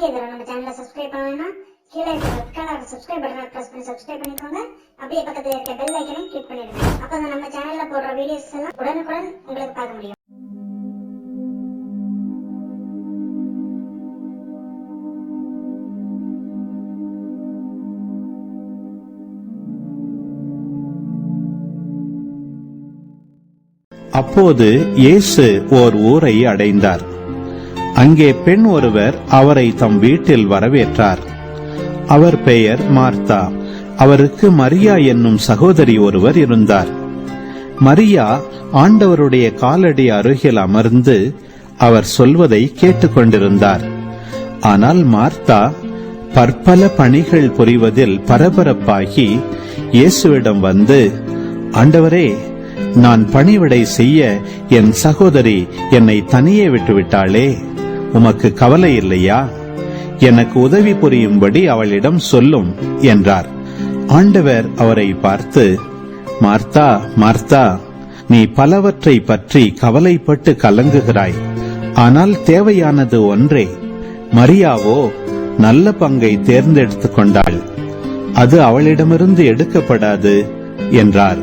நீங்க இதுல நம்ம சேனலை சப்ஸ்கிரைப் பண்ணலைன்னா கீழே இருக்க ரெட் கலர் சப்ஸ்கிரைப் பட்டனை ப்ரெஸ் பண்ணி சப்ஸ்கிரைப் பண்ணிக்கோங்க. அப்படியே பக்கத்தில் இருக்க பெல் ஐக்கனையும் கிளிக் பண்ணிடுங்க. அப்போ நம்ம சேனலில் போடுற வீடியோஸ் எல்லாம் உடனுக்குடன் உங்களுக்கு பார்க்க முடியும். அப்போது இயேசு ஓர் ஊரை அடைந்தார். அங்கே பெண் ஒருவர் அவரை தம் வீட்டில் வரவேற்றார். அவர் பெயர் மார்த்தா. அவருக்கு மரியா என்னும் சகோதரி ஒருவர் இருந்தார். மரியா ஆண்டவருடைய காலடி அருகில் அமர்ந்து அவர் சொல்வதை கேட்டுக்கொண்டிருந்தார். ஆனால் மார்த்தா பற்பல பணிகள் புரிவதில் பரபரப்பாகி இயேசுவிடம் வந்து ஆண்டவரே நான் பணிவிடை செய்ய என் சகோதரி என்னை தனியே விட்டுவிட்டாளே. உமக்கு கவலை இல்லையா? எனக்கு உதவி புரியும்படி அவளிடம் சொல்லும் என்றார். ஆண்டவர் அவரை பார்த்து மார்த்தா மார்த்தா நீ பலவற்றை பற்றி கவலைப்பட்டு கலங்குகிறாய். ஆனால் தேவையானது ஒன்றே மரியாவோ நல்ல பங்கை தேர்ந்தெடுத்துக் கொண்டாள். அது அவளிடமிருந்து எடுக்கப்படாது என்றார்.